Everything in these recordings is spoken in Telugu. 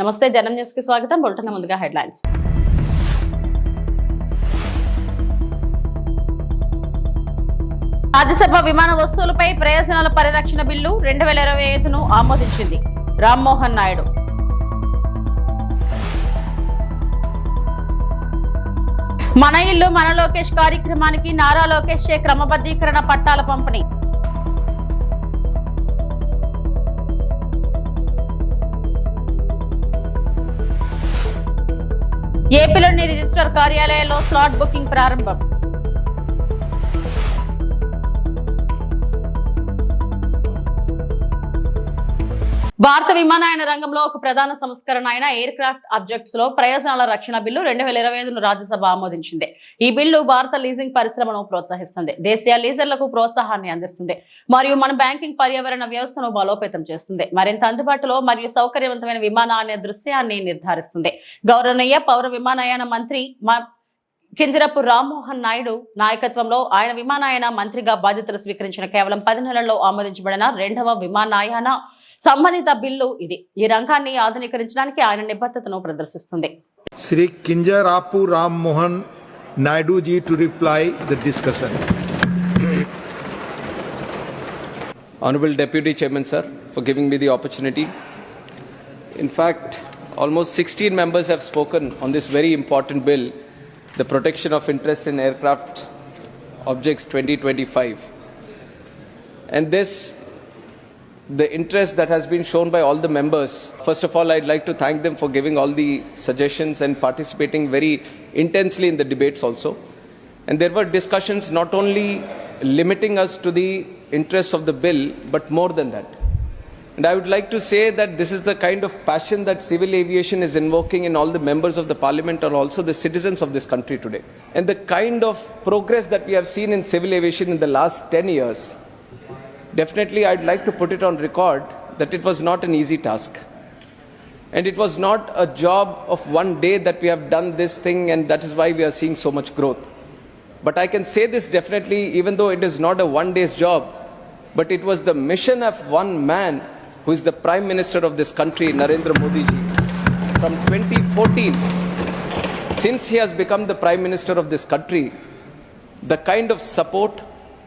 నమస్తే జనం న్యూస్కి స్వాగతం. బులెటిన్ ముందుగా హెడ్లైన్స్. రాజ్యసభ విమాన వస్తువులపై ప్రయోజనాల పరిరక్షణ బిల్లు రెండు వేల ఇరవై ఐదును ఆమోదించింది. రామ్మోహన్ నాయుడు. మన ఇల్లు మన లోకేష్ కార్యక్రమానికి నారా లోకేష్ చే క్రమబద్ధీకరణ పట్టాల పంపిణీ. ఏపీలోని రిజిస్టర్ కార్యాలయాల్లో స్లాట్ బుకింగ్ ప్రారంభం. భారత విమానయాన రంగంలో ఒక ప్రధాన సంస్కరణ అయిన ఎయిర్ క్రాఫ్ట్ ఆబ్జెక్ట్స్లో ప్రయోజనాల రక్షణ బిల్లు రెండు వేల ఇరవై ఐదును రాజ్యసభ ఆమోదించింది. ఈ బిల్లు భారత లీజింగ్ పరిశ్రమను ప్రోత్సహిస్తుంది. దేశీయ లీజర్లకు ప్రోత్సాహాన్ని అందిస్తుంది. మరియు మన బ్యాంకింగ్ పర్యావరణ వ్యవస్థను బలోపేతం చేస్తుంది. మరింత అందుబాటులో మరియు సౌకర్యవంతమైన విమానాన్ని దృశ్యాన్ని నిర్ధారిస్తుంది. గౌరవనీయ పౌర విమానయాన మంత్రి కింజరపు రామ్మోహన్ నాయుడు నాయకత్వంలో ఆయన విమానయాన మంత్రిగా బాధ్యతలు స్వీకరించిన కేవలం పది నెలల్లో ఆమోదించబడిన రెండవ విమానయాన సంబంధిత బిల్లు ఇది. ఈ రంగాన్ని ఆధునీకరించడానికి ఆయన నిబద్ధతను ప్రదర్శిస్తుంది. Shri Kinjarapu Ram Mohan Naidu ji to reply the discussion. Honourable deputy chairman sir for giving me the opportunity in fact almost sixteen members have spoken on this very important bill the protection of interest in aircraft objects twenty twenty five and this the interest that has been shown by all the members, first of all, I'd like to thank them for giving all the suggestions and participating very intensely in the debates also. And there were discussions not only limiting us to the interests of the bill, but more than that. And I would like to say that this is the kind of passion that civil aviation is invoking in all the members of the parliament or also the citizens of this country today. And the kind of progress that we have seen in civil aviation in the last 10 years, definitely I'd like to put it on record that it was not an easy task. And it was not a job of one day that we have done this thing, and that is why we are seeing so much growth. But I can say this definitely, even though it is not a one day's job, but it was the mission of one man who is the Prime Minister of this country, Narendra Modi ji, from 2014. Since he has become the Prime Minister of this country, the kind of support,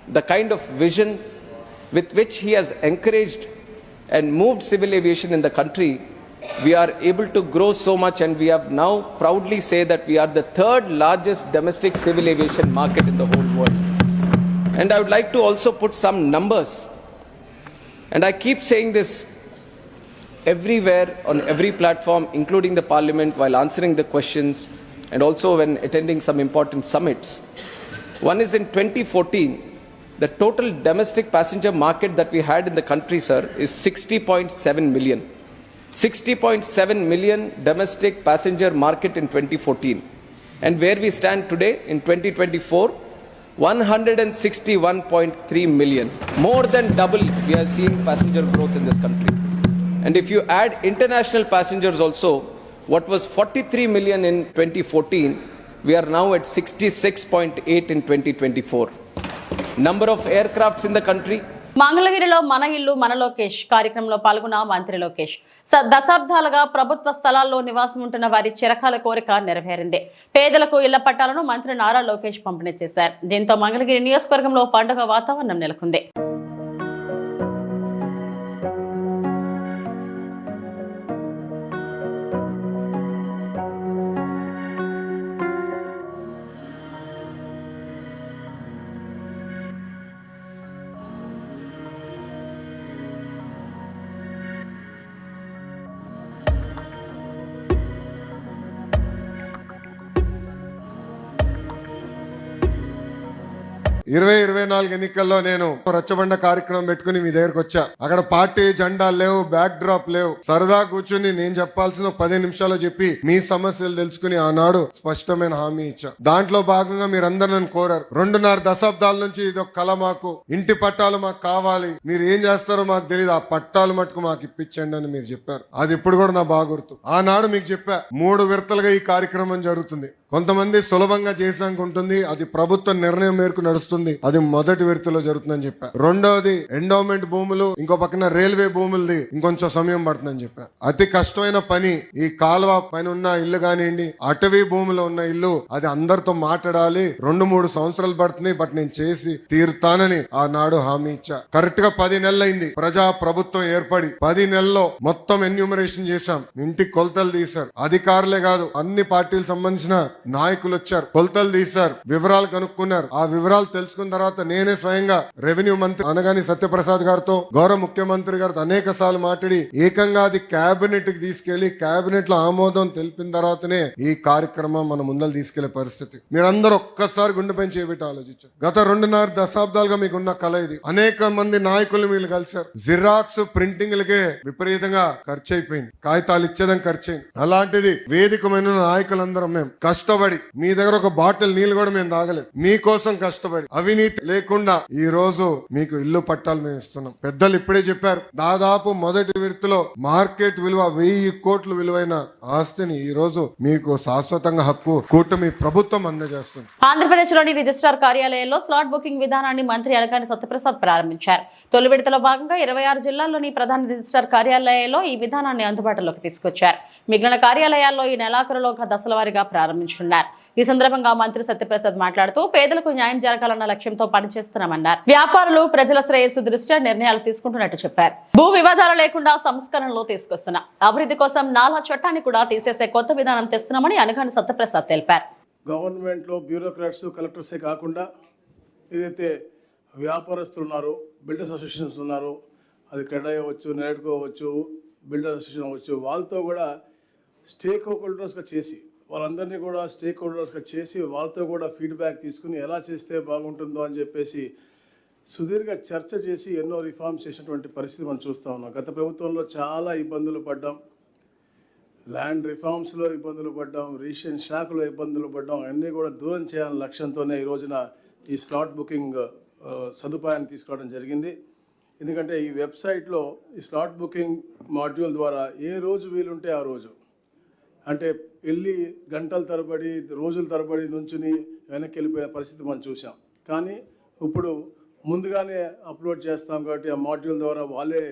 the kind of vision with which he has encouraged and moved civil aviation in the country, we are able to grow so much and we have now proudly say that we are the third largest domestic civil aviation market in the whole world. And I would like to also put some numbers. And I keep saying this everywhere on every platform, including the parliament, while answering the questions and also when attending some important summits. One is in 2014, the total domestic passenger market that we had in the country, sir, is 60.7 million. 60.7 million domestic passenger market in 2014. And where we stand today in 2024, 161.3 million. More than double we are seeing passenger growth in this country. And if you add international passengers also, what was 43 million in 2014, we are now at 66.8 in 2024. Number of aircrafts in the country, మంగళగిరిలో మన ఇల్లు మన లోకేష్. కార్యక్రమంలో పాల్గొన్న మంత్రి లోకేష్. దశాబ్దాలుగా ప్రభుత్వ స్థలాల్లో నివాసం ఉంటున్న వారి చిరకాల కోరిక నెరవేరింది. పేదలకు ఇళ్ళ పట్టాలను మంత్రి నారా లోకేష్ పంపిణీ చేశారు. దీంతో మంగళగిరి నియోజకవర్గంలో పండుగ వాతావరణం నెలకొంది. ఇరవై ఇరవై నాలుగు ఎన్నికల్లో నేను రచ్చబండ కార్యక్రమం పెట్టుకుని మీ దగ్గరకు వచ్చా. అక్కడ పార్టీ జెండాలు లేవు బ్యాక్ డ్రాప్ లేవు. సరదా కూర్చుని నేను చెప్పాల్సిన పది నిమిషాలు చెప్పి మీ సమస్యలు తెలుసుకుని ఆనాడు స్పష్టమైన హామీ ఇచ్చా. దాంట్లో భాగంగా మీరందరూ నన్ను కోరారు. రెండున్నర దశాబ్దాల నుంచి ఇది ఒక కళ మాకు. ఇంటి పట్టాలు మాకు కావాలి. మీరు ఏం చేస్తారో మాకు తెలియదు ఆ పట్టాలు మటుకు మాకు ఇప్పించండి అని మీరు చెప్పారు. అది ఇప్పుడు కూడా నా బాగా గుర్తు ఆనాడు మీకు చెప్పా మూడు విడతలుగా ఈ కార్యక్రమం జరుగుతుంది. కొంతమంది సులభంగా చేసాక ఉంటుంది. అది ప్రభుత్వ నిర్ణయం మేరకు నడుస్తుంది. జరుగుతుంది. అది మొదటి విడతలో జరుగుతుందని చెప్పారు రెండవది ఎండోమెంట్ భూములు ఇంకో పక్కన రైల్వే భూములది ఇంకొంచెం సమయం పడుతుందని చెప్పారు అతి కష్టమైన పని ఈ కాలువ పైన ఉన్న ఇల్లు కానివ్వండి అటవీ భూమిలో ఉన్న ఇల్లు అది అందరితో మాట్లాడాలి. రెండు మూడు సంవత్సరాలు పడుతుంది బట్ నేను చేసి తీరుతానని ఆనాడు హామీ ఇచ్చా. కరెక్ట్గా పది నెలలైంది. ప్రజా ప్రభుత్వం ఏర్పడి పది నెలల్లో మొత్తం ఎన్యూమరేషన్ చేశాం. ఇంటికి కొలతలు తీశారు. అధికారులే కాదు అన్ని పార్టీలకు సంబంధించిన నాయకులు వచ్చారు. కొలతలు తీశారు. వివరాలు కనుక్కున్నారు. ఆ వివరాలు తెలుసు తెలుసుకున్న తర్వాత నేనే స్వయంగా రెవెన్యూ మంత్రి అనగాని సత్యప్రసాద్ గారితో గౌరవ ముఖ్యమంత్రి గారితో అనేక సార్లు మాట్లాడి ఏకంగా అది కేబినెట్కి తీసుకెళ్ళి కేబినెట్లో ఆమోదం తెలిపిన తర్వాతనే ఈ కార్యక్రమం మన ముందలు తీసుకెళ్ళే పరిస్థితి. మీరందరూ ఒక్కసారి గుండెపై చేపెట్టి ఆలోచించారు గత రెండున్నర దశాబ్దాలుగా మీకున్న కళ ఇది. అనేక మంది నాయకులు మీరు కలిశారు. జిరాక్స్ ప్రింటింగ్లకే విపరీతంగా ఖర్చు అయిపోయింది కాగితాలు ఇచ్చేదం ఖర్చు అయింది అలాంటిది వేదికమైన నాయకులందరం మేము కష్టపడి మీ దగ్గర ఒక బాటిల్ నీళ్ళు కూడా మేము తాగలేదు. మీకోసం కష్టపడి అవినీతి లేకుండా ఈ రోజు మీకు ఇల్లు పట్టాలు మేము ఇస్తున్నాం. పెద్దలు ఇప్పుడే చెప్పారు దాదాపు మొదటి విడతలో మార్కెట్ విలువ వెయ్యి కోట్లు విలువైన ఆస్తిని ఈ రోజు మీకు శాశ్వతంగా హక్కు కూటమి ప్రభుత్వం అందజేస్తుంది. ఆంధ్రప్రదేశ్లోని రిజిస్ట్రార్ కార్యాలయంలో స్లాట్ బుకింగ్ విధానాన్ని మంత్రి అనగాని సత్యప్రసాద్ ప్రారంభించారు. తొలి విడతలో భాగంగా ఇరవై ఆరు జిల్లాల్లోని ప్రధాన రిజిస్ట్రార్ కార్యాలయాల్లో ఈ విధానాన్ని అందుబాటులోకి తీసుకొచ్చారు. మిగిలిన కార్యాలయాల్లో ఈ నెలాఖరులో దశల వారీగా ప్రారంభించనున్నారు. ఈ సందర్భంగా మంత్రి సత్యప్రసాద్ మాట్లాడుతూ పేదలకు న్యాయం జరగాలన్న లక్ష్యంతో పనిచేస్తున్నామన్నారు. వ్యాపారులు ప్రజల శ్రేయస్సు దృష్ట్యా నిర్ణయాలు తీసుకుంటున్నట్టు చెప్పారు. భూ వివాదాలు లేకుండా సంస్కరణలు తీసుకొస్తున్నాం. అభివృద్ధి కోసం నాలా చట్టాన్ని కూడా తీసేసే కొత్త విధానం తెస్తున్నామని అనగాని సత్యప్రసాద్ తెలిపారు. గవర్నమెంట్లో బ్యూరోక్రాట్స్ కలెక్టర్సే కాకుండా ఏదైతే వ్యాపారస్తులు ఉన్నారో బిల్డర్స్ అసోసియేషన్స్ ఉన్నారో అది క్రెడా అవ్వచ్చు నెరడ్కో అవ్వచ్చు బిల్డర్స్ అసోసియేషన్ అవ్వచ్చు వాళ్ళతో కూడా స్టేక్ హోల్డర్స్గా చేసి వాళ్ళందరినీ కూడా స్టేక్ హోల్డర్స్గా చేసి వాళ్ళతో కూడా ఫీడ్బ్యాక్ తీసుకుని ఎలా చేస్తే బాగుంటుందో అని చెప్పేసి సుదీర్ఘ చర్చ చేసి ఎన్నో రిఫార్మ్స్ చేసినటువంటి పరిస్థితి మనం చూస్తూ ఉన్నాం. గత ప్రభుత్వంలో చాలా ఇబ్బందులు పడ్డాం. ల్యాండ్ రిఫార్మ్స్లో ఇబ్బందులు పడ్డాం. రీషన్ షాక్లో ఇబ్బందులు పడ్డాం. అన్నీ కూడా దూరం చేయాలని లక్ష్యంతోనే ఈ రోజున ఈ స్లాట్ బుకింగ్ సదుపాయాన్ని తీసుకోవడం జరిగింది. ఎందుకంటే ఈ వెబ్సైట్లో ఈ స్లాట్ బుకింగ్ మాడ్యూల్ ద్వారా ఏ రోజు వీలుంటే ఆ రోజు అంటే వెళ్ళి గంటల తరబడి రోజుల తరబడి నుంచుని వెనక్కి వెళ్ళిపోయిన పరిస్థితి మనం చూసాం కానీ ఇప్పుడు ముందుగానే అప్లోడ్ చేస్తాం కాబట్టి ఆ మాడ్యూల్ ద్వారా వాళ్ళే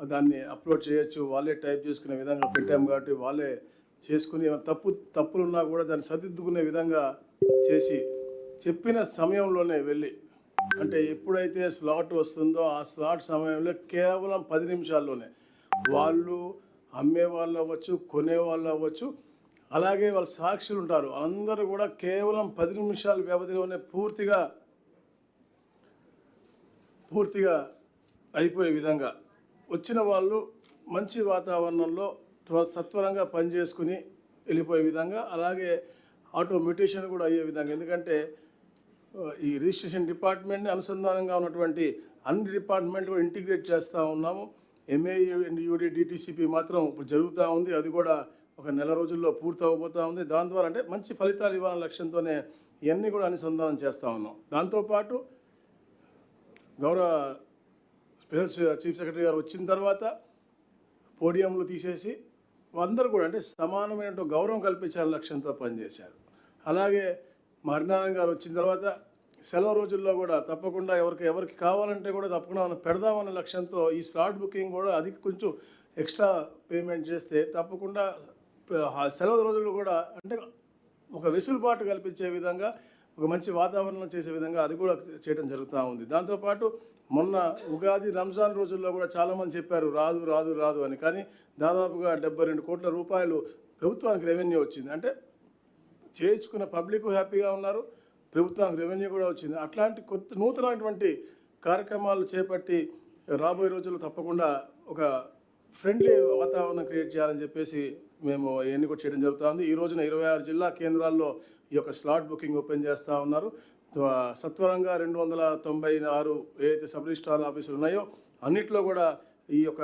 దాన్ని అప్లోడ్ చేయొచ్చు వాళ్ళే టైప్ చేసుకునే విధంగా పెట్టాం కాబట్టి వాళ్ళే చేసుకుని ఏమైనా తప్పు తప్పులున్నా కూడా దాన్ని సరిదిద్దుకునే విధంగా చేసి చెప్పిన సమయంలోనే వెళ్ళి అంటే ఎప్పుడైతే స్లాట్ వస్తుందో ఆ స్లాట్ సమయంలో కేవలం పది నిమిషాల్లోనే వాళ్ళు అమ్మే వాళ్ళు అవ్వచ్చు కొనే వాళ్ళు అవ్వచ్చు అలాగే వాళ్ళ సాక్షులు ఉంటారు. అందరూ కూడా కేవలం పది నిమిషాల వ్యవధిలోనే పూర్తిగా పూర్తిగా అయిపోయే విధంగా వచ్చిన వాళ్ళు మంచి వాతావరణంలో త్వ- సత్వరంగా పనిచేసుకుని వెళ్ళిపోయే విధంగా అలాగే ఆటోమేటేషన్ కూడా అయ్యే విధంగా. ఎందుకంటే ఈ రిజిస్ట్రేషన్ డిపార్ట్మెంట్ని అనుసంధానంగా ఉన్నటువంటి అన్ని డిపార్ట్మెంట్ కూడా ఇంటిగ్రేట్ చేస్తూ ఉన్నాము. ఎంఏ యూడి డిటీసీపీ మాత్రం ఇప్పుడు జరుగుతూ ఉంది. అది కూడా ఒక నెల రోజుల్లో పూర్తి అవబోతూ ఉంది. దాని ద్వారా అంటే మంచి ఫలితాలు ఇవ్వాలనే లక్ష్యంతోనే ఇవన్నీ కూడా అనుసంధానం చేస్తూ ఉన్నాం. దాంతోపాటు గౌరవ స్పెషల్ చీఫ్ సెక్రటరీ గారు వచ్చిన తర్వాత పోడియంలు తీసేసి అందరూ కూడా అంటే సమానమైన గౌరవం కల్పించాలని లక్ష్యంతో పనిచేశారు. అలాగే మరినారాయణ గారు వచ్చిన తర్వాత సెలవు రోజుల్లో కూడా తప్పకుండా ఎవరికి ఎవరికి కావాలంటే కూడా తప్పకుండా మనం పెడదామనే లక్ష్యంతో ఈ స్లాట్ బుకింగ్ కూడా అది కొంచెం ఎక్స్ట్రా పేమెంట్ చేస్తే తప్పకుండా సెలవు రోజులు కూడా అంటే ఒక వెసులుబాటు కల్పించే విధంగా ఒక మంచి వాతావరణం చేసే విధంగా అది కూడా చేయడం జరుగుతూ ఉంది. దాంతోపాటు మొన్న ఉగాది రంజాన్ రోజుల్లో కూడా చాలామంది చెప్పారు రాదు రాదు రాదు అని. కానీ దాదాపుగా డెబ్బై రెండు కోట్ల రూపాయలు ప్రభుత్వానికి రెవెన్యూ వచ్చింది. అంటే చేయించుకున్న పబ్లిక్ హ్యాపీగా ఉన్నారు. ప్రభుత్వానికి రెవెన్యూ కూడా వచ్చింది. అట్లాంటి కొత్త నూతనమైనటువంటి కార్యక్రమాలు చేపట్టి రాబోయే రోజుల్లో తప్పకుండా ఒక ఫ్రెండ్లీ వాతావరణం క్రియేట్ చేయాలని చెప్పేసి మేము ఇవన్నీ కూడా చేయడం జరుగుతుంది. ఈ రోజున ఇరవై ఆరు జిల్లా కేంద్రాల్లో ఈ యొక్క స్లాట్ బుకింగ్ ఓపెన్ చేస్తూ ఉన్నారు. సత్వరంగా రెండు వందల తొంభై ఆరు ఏదైతే సబ్ రిజిస్ట్రార్ ఆఫీసులు ఉన్నాయో అన్నిట్లో కూడా ఈ యొక్క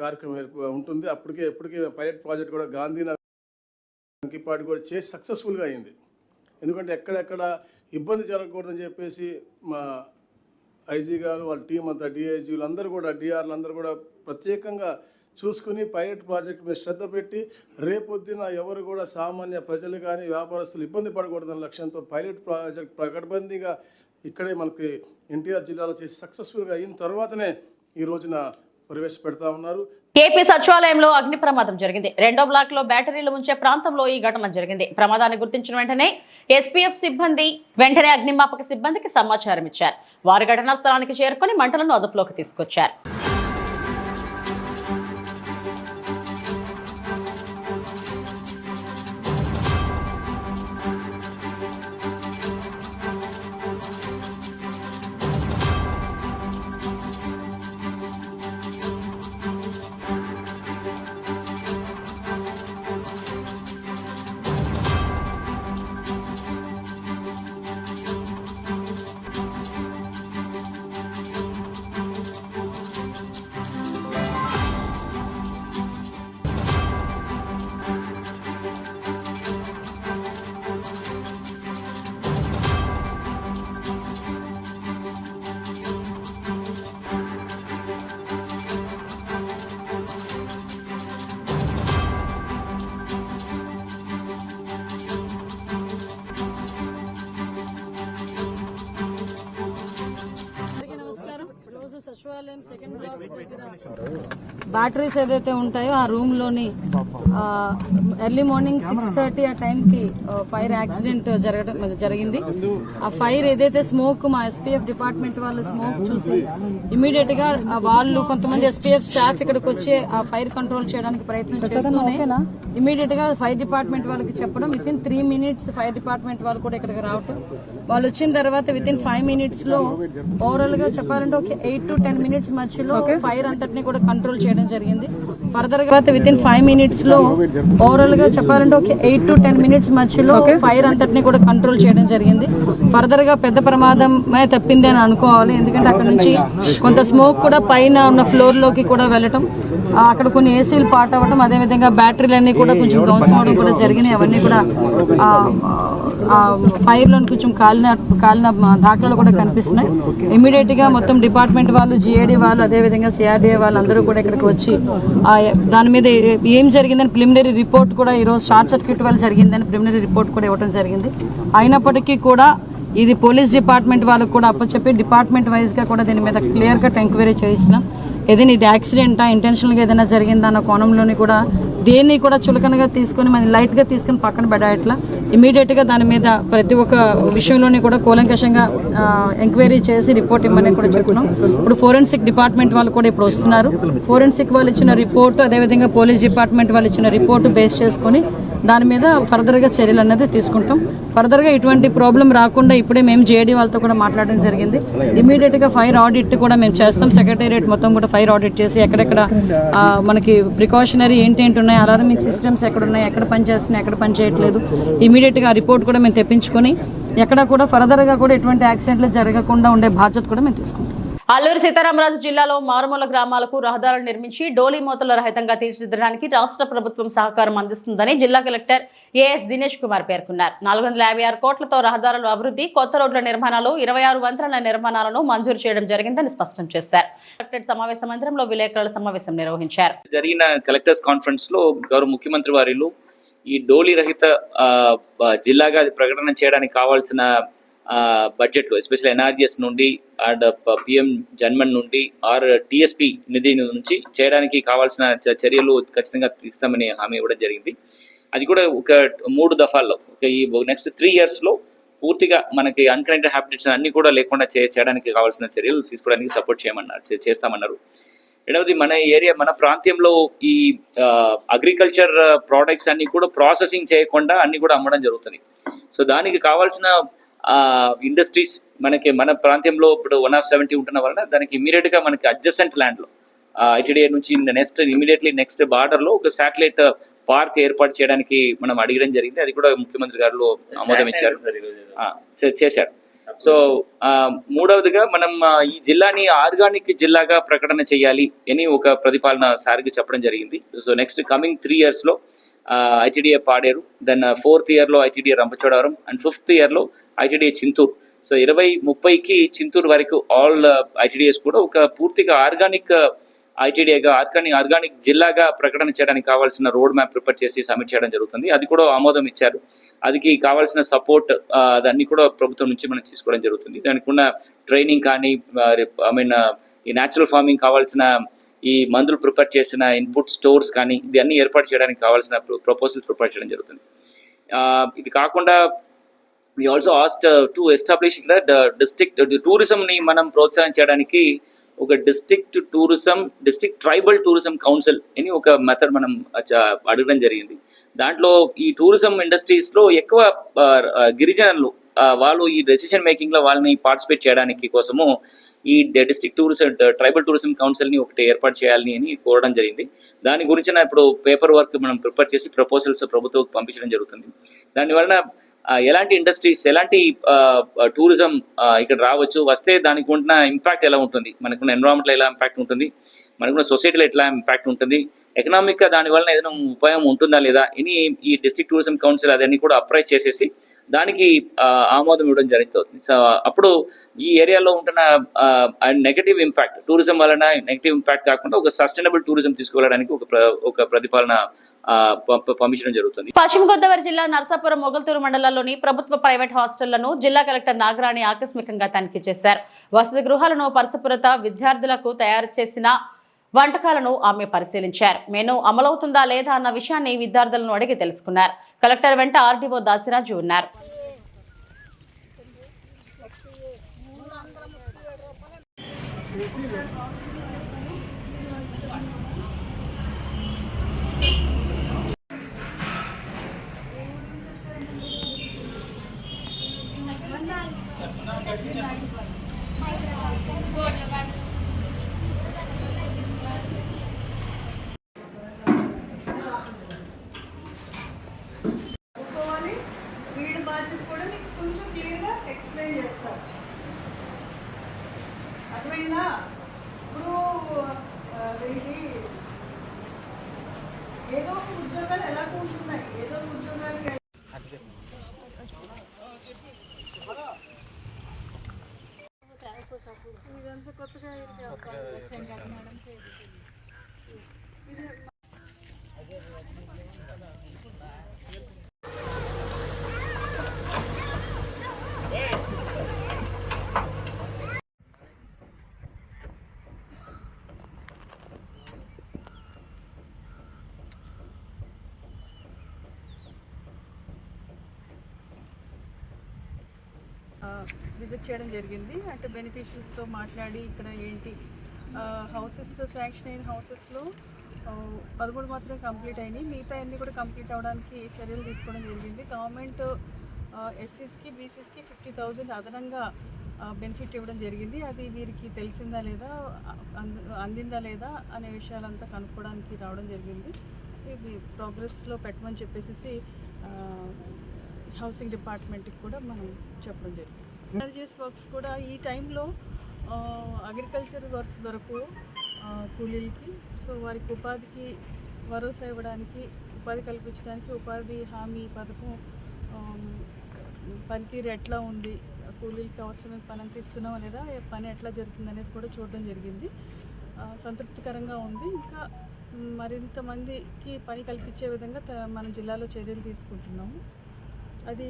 కార్యక్రమం ఉంటుంది. అప్పటికే ఇప్పటికే పైలట్ ప్రాజెక్ట్ కూడా గాంధీనగర్ కూడా చేసి సక్సెస్ఫుల్గా అయింది. ఎందుకంటే ఎక్కడెక్కడ ఇబ్బంది జరగకూడదని చెప్పేసి మా ఐజీ గారు వాళ్ళ టీం అంతా డిఐజీలు అందరూ కూడా డిఆర్లు అందరూ కూడా ప్రత్యేకంగా చూసుకుని పైలట్ ప్రాజెక్ట్ మీద శ్రద్ధ పెట్టి రేపొద్దున ఎవరు కూడా సామాన్య ప్రజలు కానీ వ్యాపారస్తులు ఇబ్బంది పడకూడదనే లక్ష్యంతో పైలట్ ప్రాజెక్ట్ ప్రకటబందీగా ఇక్కడే మనకి ఎన్టీఆర్ జిల్లాలో చేసి సక్సెస్ఫుల్గా అయిన తర్వాతనే ఈ రోజున ప్రవేశపెడతా ఉన్నారు. ఏపీ సచివాలయంలో అగ్ని ప్రమాదం జరిగింది. రెండో బ్లాక్లో బ్యాటరీలు ఉంచే ప్రాంతంలో ఈ ఘటన జరిగింది. ప్రమాదాన్ని గుర్తించిన వెంటనే ఎస్పీఎఫ్ సిబ్బంది వెంటనే అగ్నిమాపక సిబ్బందికి సమాచారం ఇచ్చారు వారు ఘటనా స్థలానికి చేరుకొని మంటలను అదుపులోకి తీసుకొచ్చారు. సచివాలయం సెకండ్ బ్లాక్ దగ్గర బ్యాటరీస్ ఏదైతే ఉంటాయో ఆ రూమ్లోని ఎర్లీ మార్నింగ్ సిక్స్ థర్టీ ఆ టైం కి ఫైర్ యాక్సిడెంట్ జరగడం జరిగింది. ఆ ఫైర్ ఏదైతే స్మోక్ మా ఎస్పీఎఫ్ డిపార్ట్మెంట్ వాళ్ళు స్మోక్ చూసి ఇమీడియట్గా వాళ్ళు కొంతమంది ఎస్పీఎఫ్ స్టాఫ్ ఇక్కడికి వచ్చి ఆ ఫైర్ కంట్రోల్ చేయడానికి ప్రయత్నం చేస్తూనే ఇమీడియట్గా ఫైర్ డిపార్ట్మెంట్ వాళ్ళకి చెప్పడం. Within three minutes fire department వాళ్ళు కూడా ఇక్కడికి రావటం. వాళ్ళు వచ్చిన తర్వాత విత్ ఇన్ ఫైవ్ మినిట్స్లో ఓవరాల్గా చెప్పాలంటే ఒక ఎయిట్ టు టెన్ మినిట్స్ మధ్యలో ఫైర్ అంతటిని కూడా కంట్రోల్ చేయడం జరిగింది. ఫర్దర్గా విత్ ఇన్ ఫైవ్ మినిట్స్లో ఓవరాల్గా చెప్పాలంటే ఒక ఎయిట్ టు టెన్ మినిట్స్ మధ్యలో ఫైర్ అంతటిని కూడా కంట్రోల్ చేయడం జరిగింది. ఫర్దర్గా పెద్ద ప్రమాదమే తప్పింది అని అనుకోవాలి. ఎందుకంటే అక్కడ నుంచి కొంత స్మోక్ కూడా పైన ఉన్న ఫ్లోర్లోకి కూడా వెళ్ళటం అక్కడ కొన్ని ఏసీలు పాట్ అవ్వడం అదేవిధంగా బ్యాటరీలన్నీ కూడా కొంచెం ధ్వంసం అవడం కూడా జరిగినాయి. అవన్నీ కూడా ఆ, ఫైర్ కొంచెం కాలిన కాలిన దాఖలాలు కూడా కనిపిస్తున్నాయి. ఇమీడియట్గా మొత్తం డిపార్ట్మెంట్ వాళ్ళు జిఏడి వాళ్ళు అదేవిధంగా సిఆర్డీఏ వాళ్ళు అందరూ కూడా ఇక్కడికి వచ్చి దాని మీద ఏం జరిగిందని ప్రిలిమినరీ రిపోర్ట్ కూడా ఈరోజు షార్ట్ సర్క్యూట్ వల్ల జరిగిందని ప్రిలిమినరీ రిపోర్ట్ కూడా ఇవ్వడం జరిగింది. అయినప్పటికీ కూడా ఇది పోలీస్ డిపార్ట్మెంట్ వాళ్ళకు కూడా అప్పచెప్పి డిపార్ట్మెంట్ వైజ్గా కూడా దీని మీద క్లియర్ కట్ ఎంక్వైరీ చేయిస్తున్నాం. ఏదైనా ఇది యాక్సిడెంటా ఇంటెన్షనల్గా ఏదైనా జరిగిందా అన్న కోణంలోని కూడా దేన్ని కూడా చులకనగా తీసుకొని మనం లైట్గా తీసుకొని పక్కన పెట్టాయట్లా ఇమీడియట్గా దాని మీద ప్రతి ఒక్క విషయంలోని కూడా కూలంకషంగా ఎంక్వైరీ చేసి రిపోర్ట్ ఇవ్వమని కూడా చెప్తున్నాం ఇప్పుడు ఫోరెన్సిక్ డిపార్ట్మెంట్ వాళ్ళు కూడా ఇప్పుడు వస్తున్నారు. ఫోరెన్సిక్ వాళ్ళు ఇచ్చిన రిపోర్ట్ అదేవిధంగా పోలీస్ డిపార్ట్మెంట్ వాళ్ళు ఇచ్చిన రిపోర్ట్ బేస్ చేసుకొని దాని మీద ఫర్దర్గా చర్యలు అనేది తీసుకుంటాం. ఫర్దర్గా ఇటువంటి ప్రాబ్లం రాకుండా ఇప్పుడే మేము జేడీ వాళ్ళతో కూడా మాట్లాడడం జరిగింది. ఇమీడియట్గా ఫైర్ ఆడిట్ కూడా మేము చేస్తాం. సెక్రటేరియట్ మొత్తం కూడా ఫైర్ ఆడిట్ చేసి ఎక్కడెక్కడ మనకి ప్రికాషనరీ ఏంటి ఉన్నాయి అలారమింగ్ సిస్టమ్స్ ఎక్కడ ఉన్నాయి ఎక్కడ పనిచేస్తున్నాయి ఎక్కడ పనిచేయట్లేదు ఇమీడియట్గా రిపోర్ట్ కూడా మేము తెప్పించుకొని ఎక్కడ కూడా ఫర్దర్గా కూడా ఎటువంటి యాక్సిడెంట్లు జరగకుండా ఉండే బాధ్యత కూడా మేము తీసుకుంటాం. అల్లూరి సీతారామరాజు జిల్లాలో మారుమూల గ్రామాలకు రహదారులు నిర్మించి డోలీ మూతల రహితంగా తీర్చిదిద్దడానికి రాష్ట్ర ప్రభుత్వం సహకారం అందిస్తుందని జిల్లా కలెక్టర్ ఏఎస్ దినేష్ కుమార్ పేర్కొన్నారు. నాలుగు యాభై ఆరు కోట్లతో రహదారుల అభివృద్ధి కొత్త రోడ్ల నిర్మాణాలు ఇరవై ఆరు వంతెనల నిర్మాణాలను మంజూరు చేయడం జరిగిందని స్పష్టం చేశారు. కలెక్టర్ సమావేశ మందిరంలో విలేకరుల సమావేశం నిర్వహించారు. జరిగిన కలెక్టర్స్ కాన్ఫరెన్స్లో గౌరవ ముఖ్యమంత్రి వారిలు ఈ డోలీ రహిత జిల్లాగా ప్రకటన చేయడానికి కావాల్సిన బడ్జెట్ ఎస్పెషల్ ఎన్ఆర్జిఎస్ నుండి అండ్ పిఎం జన్మన్ నుండి ఆర్ టిఎస్పి uh, నిధి నుంచి చేయడానికి కావాల్సిన చర్యలు ఖచ్చితంగా తీస్తామని హామీ ఇవ్వడం జరిగింది. అది కూడా ఒక మూడు దఫాల్లో ఒక ఈ నెక్స్ట్ త్రీ ఇయర్స్లో పూర్తిగా మనకి అన్కనెక్టెడ్ హ్యాబిటేట్స్ అన్ని కూడా లేకుండా చేయడానికి కావాల్సిన చర్యలు తీసుకోవడానికి సపోర్ట్ చేయమన్నారు చేస్తామన్నారు. రెండవది మన ఏరియా మన ప్రాంతంలో ఈ అగ్రికల్చర్ ప్రోడక్ట్స్ అన్ని కూడా ప్రాసెసింగ్ చేయకుండా అన్ని కూడా అమ్మడం జరుగుతుంది. సో దానికి కావాల్సిన ఇండస్ట్రీస్ మనకి మన ప్రాంతంలో ఇప్పుడు వన్ ఆఫ్ సెవెంటీ ఉంటున్న వలన దానికి ఇమీడియట్గా మనకి అడ్జసెంట్ ల్యాండ్లో ఐటీడీఏ నుంచి నెక్స్ట్ ఇమీడియట్లీ నెక్స్ట్ బార్డర్లో ఒక శాటిలైట్ పార్క్ ఏర్పాటు చేయడానికి మనం అడగడం జరిగింది. అది కూడా ముఖ్యమంత్రి గారు ఆమోదం ఇచ్చారు. చేశారు. సో మూడవదిగా మనం ఈ జిల్లాని ఆర్గానిక్ జిల్లాగా ప్రకటన చేయాలి అని ఒక ప్రతిపాదన సారికి చెప్పడం జరిగింది. సో నెక్స్ట్ కమింగ్ త్రీ ఇయర్స్లో ఐటీడీఏ పాడేరు. దెన్ ఫోర్త్ ఇయర్లో ఐటీడీఏ రంపచోడవరం. అండ్ ఫిఫ్త్ ఇయర్లో ఐటీడీఏ చింతూరు. సో ఇరవై ముప్పైకి చింతూరు వరకు ఆల్ uh, ఐటీడీఎస్ కూడా ఒక పూర్తిగా ఆర్గానిక్ uh, ఐటీడీఏగా ఆర్గానిక్ ఆర్గానిక్ జిల్లాగా ప్రకటన చేయడానికి కావాల్సిన రోడ్ మ్యాప్ ప్రిపేర్ చేసి సబ్మిట్ చేయడం జరుగుతుంది. అది కూడా ఆమోదం ఇచ్చారు. అదికి కావాల్సిన సపోర్ట్ uh, అదన్నీ కూడా ప్రభుత్వం నుంచి మనం తీసుకోవడం జరుగుతుంది. దానికి ఉన్న ట్రైనింగ్ కానీ ఐ మీన్ ఈ న్యాచురల్ ఫార్మింగ్ కావాల్సిన ఈ మందులు ప్రిపేర్ చేసిన ఇన్పుట్ స్టోర్స్ కానీ ఇది అన్ని ఏర్పాటు చేయడానికి కావాల్సిన ప్రపోజల్ ప్రిపేర్ చేయడం జరుగుతుంది. ఇది కాకుండా we also asked to establish the district టూరిజంని మనం ప్రోత్సహించడానికి ఒక district tourism district tribal tourism council అని ఒక మెథడ్ మనం అడగడం జరిగింది. దాంట్లో ఈ టూరిజం ఇండస్ట్రీస్లో ఎక్కువ గిరిజనులు వాళ్ళు ఈ డెసిషన్ మేకింగ్లో వాళ్ళని పార్టిసిపేట్ చేయడానికి కోసము ఈ డిస్ట్రిక్ట్ టూరిజం ట్రైబల్ టూరిజం కౌన్సిల్ని ఒకటి ఏర్పాటు చేయాలని అని కోరడం జరిగింది. దాని గురించిన ఇప్పుడు పేపర్ వర్క్ మనం ప్రిపేర్ చేసి ప్రపోజల్స్ ప్రభుత్వం పంపించడం జరుగుతుంది. దానివలన ఎలాంటి ఇండస్ట్రీస్ ఎలాంటి టూరిజం ఇక్కడ రావచ్చు వస్తే దానికి ఉన్న ఇంపాక్ట్ ఎలా ఉంటుంది? మనకున్న ఎన్విరాన్మెంట్లో ఎలా ఇంపాక్ట్ ఉంటుంది? మనకున్న సొసైటీలో ఎట్లా ఇంపాక్ట్ ఉంటుంది? ఎకనామిక్గా దాని వలన ఏదైనా ఉపాయం ఉంటుందా లేదా? ఇని ఈ డిస్ట్రిక్ట్ టూరిజం కౌన్సిల్ అదన్నీ కూడా అప్రైజ్ చేసేసి దానికి ఆమోదం ఇవ్వడం జరుగుతుంది. సో అప్పుడు ఈ ఏరియాలో ఉంటున్న నెగటివ్ ఇంపాక్ట్ టూరిజం వలన నెగటివ్ ఇంపాక్ట్ కాకుండా ఒక సస్టైనబుల్ టూరిజం తీసుకువెళ్ళడానికి ఒక ప్ర- ఒక ప్రతిపాలన పంపించడం జరుగుతుంది. పశ్చిమ గోదావరి జిల్లా నర్సాపురం మొగల్తూరు మండలంలోని ప్రభుత్వ ప్రైవేట్ హాస్టళ్ళను జిల్లా కలెక్టర్ నాగరాణి ఆకస్మికంగా తనిఖీ చేశారు. వసతి గృహాలను పరిశుభ్రత విద్యార్థులకు తయారు చేసిన వంటకాలను ఆమె పరిశీలించారు. మెను అమలవుతుందా లేదా అన్న విషయాన్ని విద్యార్థులను అడిగి తెలుసుకున్నారు. కలెక్టర్ వెంట ఆర్డీఓ దాసిరాజు ఉన్నారు అనుకోవాలి వీడి బాధ్యత కూడా మీకు కొంచెం క్లియర్గా ఎక్స్ప్లెయిన్ చేస్తారు అర్థమైందా ఇప్పుడు ఆ, వీటి ఏదో ఒక ఉద్యోగాలు ఎలా ఉంటున్నాయి ఏదో ఒక ఉద్యోగాలకి ఇదంతా కొత్తగా ఇది అవకాశం మేడం విజిట్ చేయడం జరిగింది. అంటే బెనిఫిషియర్స్తో మాట్లాడి ఇక్కడ ఏంటి హౌసెస్ శాంక్షన్ అయిన హౌసెస్లో పదమూడు మాత్రమే కంప్లీట్ అయినాయి. మిగతా అన్ని కూడా కంప్లీట్ అవడానికి చర్యలు తీసుకోవడం జరిగింది. గవర్నమెంట్ ఎస్సీస్కి బీసీస్కి ఫిఫ్టీ థౌజండ్ అదనంగా బెనిఫిట్ ఇవ్వడం జరిగింది. అది వీరికి తెలిసిందా లేదా అందిందా లేదా అనే విషయాలంతా కనుక్కోవడానికి రావడం జరిగింది. ఇది ప్రోగ్రెస్లో పెట్టమని చెప్పేసి హౌసింగ్ డిపార్ట్మెంట్కి కూడా మనం చెప్పడం జరిగింది. ఎనర్జీస్ వర్క్స్ కూడా ఈ టైంలో అగ్రికల్చర్ వర్క్స్ దొరకవు కూలీలకి. సో వారికి ఉపాధికి భరోసా ఇవ్వడానికి ఉపాధి కల్పించడానికి ఉపాధి హామీ పథకం పనితీరు ఎట్లా ఉంది కూలీలకి అవసరమైన పని అంత ఇస్తున్నామా లేదా పని ఎట్లా జరుగుతుంది అనేది కూడా చూడడం జరిగింది. సంతృప్తికరంగా ఉంది. ఇంకా మరింత మందికి పని కల్పించే విధంగా మన జిల్లాలో చర్యలు తీసుకుంటున్నాము. అది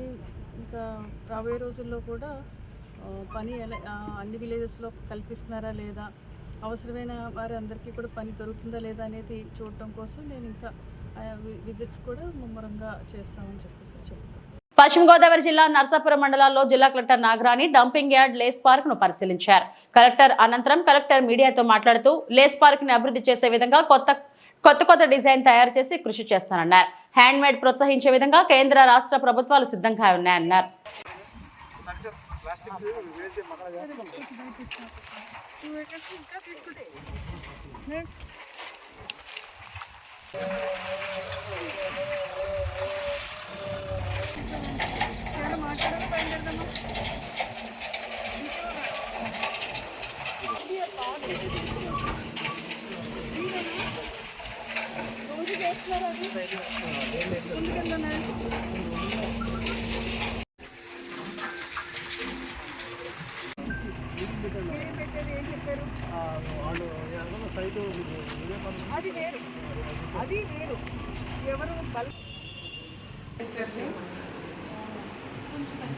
ఇంకా రాబోయే రోజుల్లో కూడా పని ఎలా అన్ని విలేజెస్లో కల్పిస్తున్నారా లేదా అవసరమైన వారి అందరికీ కూడా పని దొరుకుతుందా లేదా అనేది చూడటం కోసం నేను ఇంకా విజిట్స్ కూడా ముమ్మరంగా చేస్తామని చెప్పేసి చెప్తాను పశ్చిమ గోదావరి జిల్లా నర్సాపురం మండలాల్లో జిల్లా collector Nagarani dumping yard lace పార్క్ను పరిశీలించారు. కలెక్టర్ అనంతరం కలెక్టర్ మీడియాతో మాట్లాడుతూ లేస్ పార్క్ని అభివృద్ధి చేసే విధంగా కొత్త కొత్త కొత్త డిజైన్ తయారు చేసి కృషి చేస్తానన్నారు. హ్యాండ్ మేడ్ ప్రోత్సహించే విధంగా కేంద్ర రాష్ట్ర ప్రభుత్వాలు సిద్ధంగా ఉన్నాయన్నారు. అది వేరు అది వేరు ఎవరు బల్ కొంచెం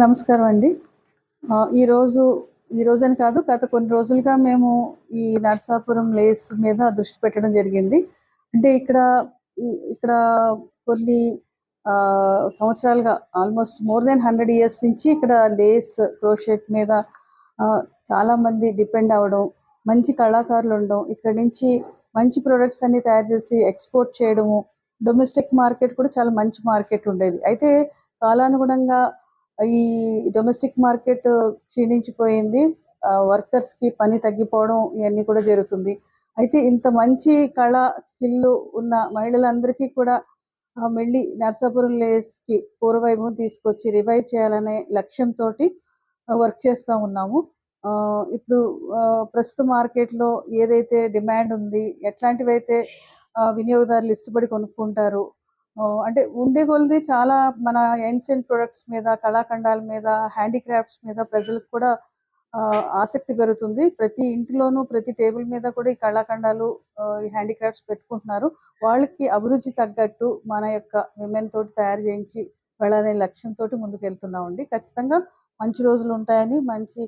నమస్కారం అండి. ఈరోజు ఈ రోజని కాదు గత కొన్ని రోజులుగా మేము ఈ నరసాపురం లేస్ మీద దృష్టి పెట్టడం జరిగింది. అంటే ఇక్కడ ఇక్కడ కొన్ని సంవత్సరాలుగా almost more than hundred years నుంచి ఇక్కడ లేస్ క్రోషెట్ మీద చాలామంది డిపెండ్ అవ్వడం మంచి కళాకారులు ఉండడం ఇక్కడ నుంచి మంచి ప్రొడక్ట్స్ అన్ని తయారు చేసి ఎక్స్పోర్ట్ చేయడము డొమెస్టిక్ మార్కెట్ కూడా చాలా మంచి మార్కెట్ ఉండేది. అయితే కాలానుగుణంగా ఈ డొమెస్టిక్ మార్కెట్ క్షీణించిపోయింది. వర్కర్స్కి పని తగ్గిపోవడం ఇవన్నీ కూడా జరుగుతుంది. అయితే ఇంత మంచి కళ స్కిల్ ఉన్న మహిళలందరికీ కూడా మళ్ళీ నర్సాపురం లేస్కి పూర్వవైభవం తీసుకొచ్చి రివైవ్ చేయాలనే లక్ష్యంతో వర్క్ చేస్తూ ఉన్నాము. ఆ, ఇప్పుడు ప్రస్తుత మార్కెట్లో ఏదైతే డిమాండ్ ఉంది ఎట్లాంటివైతే వినియోగదారులు ఇష్టపడి కొనుక్కుంటారు అంటే ఉండే కొలది చాలా మన ఏన్షియంట్ ప్రొడక్ట్స్ మీద కళాఖండాల మీద హ్యాండీక్రాఫ్ట్స్ మీద ప్రజలకు కూడా ఆసక్తి పెరుగుతుంది. ప్రతి ఇంటిలోనూ ప్రతి టేబుల్ మీద కూడా ఈ కళాఖండాలు ఈ హ్యాండీక్రాఫ్ట్స్ పెట్టుకుంటున్నారు. వాళ్ళకి అభిరుచి తగ్గట్టు మన యొక్క విమెన్ తోటి తయారు చేయించి వెళ్ళాలనే లక్ష్యంతో ముందుకు వెళ్తున్నామండి ఖచ్చితంగా మంచి రోజులు ఉంటాయని మంచి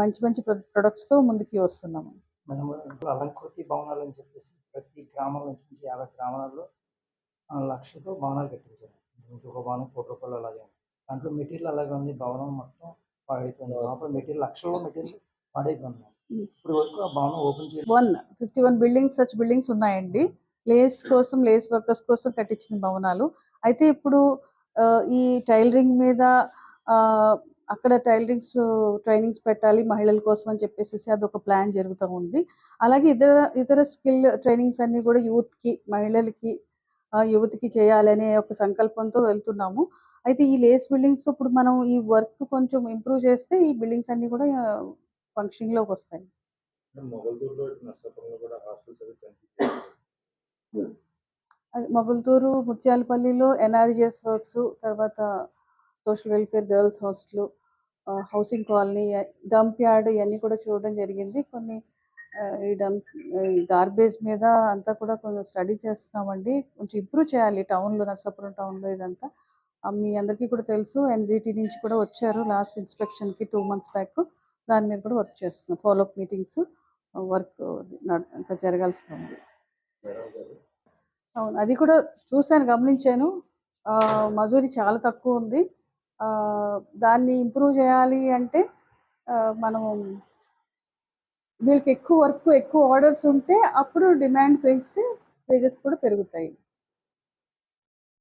మంచి మంచి ప్రొడక్ట్స్తో ముందుకి వస్తున్నాము. మనం అలంకృతి భవనాలు అని చెప్పేసి ప్రతి గ్రామం నుంచి యాభై గ్రామాలలో లక్షలతో భవనాలు కట్టించారు. ఒక భవనం కోటి రూపాయలు అలాగే. దాంట్లో మెటీరియల్ అలాగే ఉంది. భవనం మొత్తం పాడైపోయింది. లోపల మెటీరియల్ లక్షల్లో మెటీరియల్ పాడైపోయింది. ఇప్పుడు వరకు ఆ భవనం ఓపెన్ చేసి one fifty one buildings such buildings ఉన్నాయండి. లేస్ కోసం లేస్ వర్కర్స్ కోసం కట్టించిన భవనాలు. అయితే ఇప్పుడు ఈ టైలరింగ్ మీద అక్కడ టైలరింగ్స్ ట్రైనింగ్స్ పెట్టాలి మహిళల కోసం అని చెప్పేసి అదొక ప్లాన్ జరుగుతూ ఉంది. అలాగే ఇతర ఇతర స్కిల్ ట్రైనింగ్స్ అన్ని కూడా యూత్కి మహిళలకి యువతికి చేయాలనే ఒక సంకల్పంతో వెళ్తున్నాము. అయితే ఈ లేస్ బిల్డింగ్స్ ఇప్పుడు మనం ఈ వర్క్ కొంచెం ఇంప్రూవ్ చేస్తే ఈ బిల్డింగ్స్ అన్ని కూడా ఫంక్షనింగ్లోకి వస్తాయి. మొగల్తూరు ముత్యాలపల్లిలో ఎన్ఆర్జిఎస్ వర్క్స్ తర్వాత social welfare girls hostel housing colony dump yard ఇవన్నీ కూడా చూడడం జరిగింది. కొన్ని ఈ డంప్ గార్బేజ్ మీద అంతా కూడా కొంచెం స్టడీ చేస్తున్నామండి. కొంచెం ఇంప్రూవ్ చేయాలి టౌన్లో నర్సాపురం టౌన్లో ఇదంతా. మీ అందరికీ కూడా తెలుసు ఎన్జిటి నుంచి కూడా వచ్చారు లాస్ట్ ఇన్స్పెక్షన్కి టూ మంత్స్ బ్యాక్. దాని మీద కూడా వర్క్ చేస్తున్నాం. ఫాలోఅప్ మీటింగ్స్ వర్క్ ఇంకా జరగాల్సి ఉంది. అవును అది కూడా చూశాను గమనించాను. మజూరి చాలా తక్కువ ఉంది. దాన్ని ఇంప్రూవ్ చేయాలి అంటే మనం వీళ్ళకి ఎక్కువ వర్క్ ఎక్కువ ఆర్డర్స్ ఉంటే అప్పుడు డిమాండ్ పెంచితే వేజెస్ కూడా పెరుగుతాయి.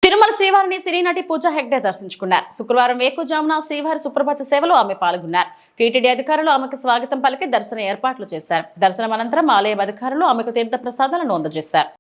తిరుమల శ్రీవారిని సినీనటి పూజ హెగ్డే దర్శించుకున్నారు. శుక్రవారం వేకుజామున శ్రీవారి సుప్రభాత సేవలో ఆమె పాల్గొన్నారు. టీటీడీ అధికారులు ఆమెకు స్వాగతం పలికి దర్శన ఏర్పాట్లు చేశారు. దర్శనం అనంతరం ఆలయం అధికారులు ఆమెకు తీర్థ ప్రసాదాలను అందజేశారు.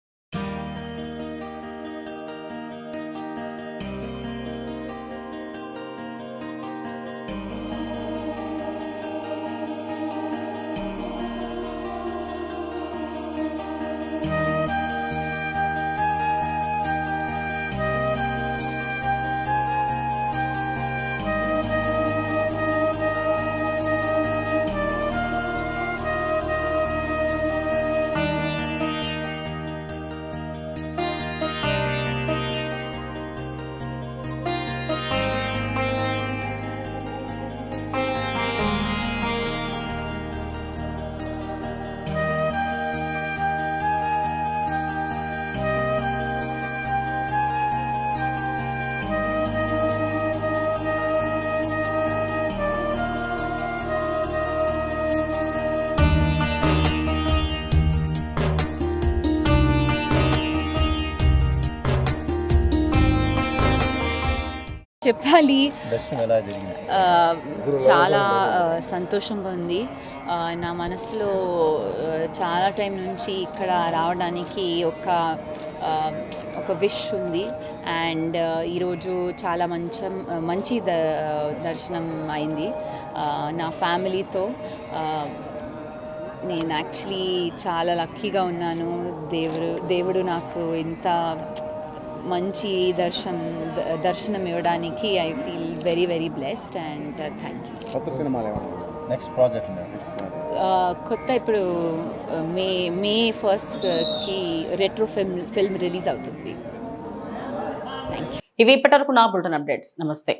చెప్పాలి. చాలా సంతోషంగా ఉంది. నా మనసులో చాలా టైం నుంచి ఇక్కడ రావడానికి ఒక ఒక విష్ ఉంది. అండ్ ఈరోజు చాలా మంచి మంచి ద దర్శనం అయింది. నా ఫ్యామిలీతో నేను యాక్చువల్లీ చాలా లక్కీగా ఉన్నాను. దేవుడు దేవుడు నాకు ఇంత మంచి దర్శనం దర్శనం ఇవ్వడానికి I feel very very blessed and thank you next project కొత్త ఇప్పుడు మే మే ఫస్ట్కి రెట్రో ఫిల్మ్ ఫిల్మ్ రిలీజ్ అవుతుంది. థ్యాంక్ యూ ఇవి ఇప్పటివరకు నా బులెటిన్ అప్డేట్స్. నమస్తే.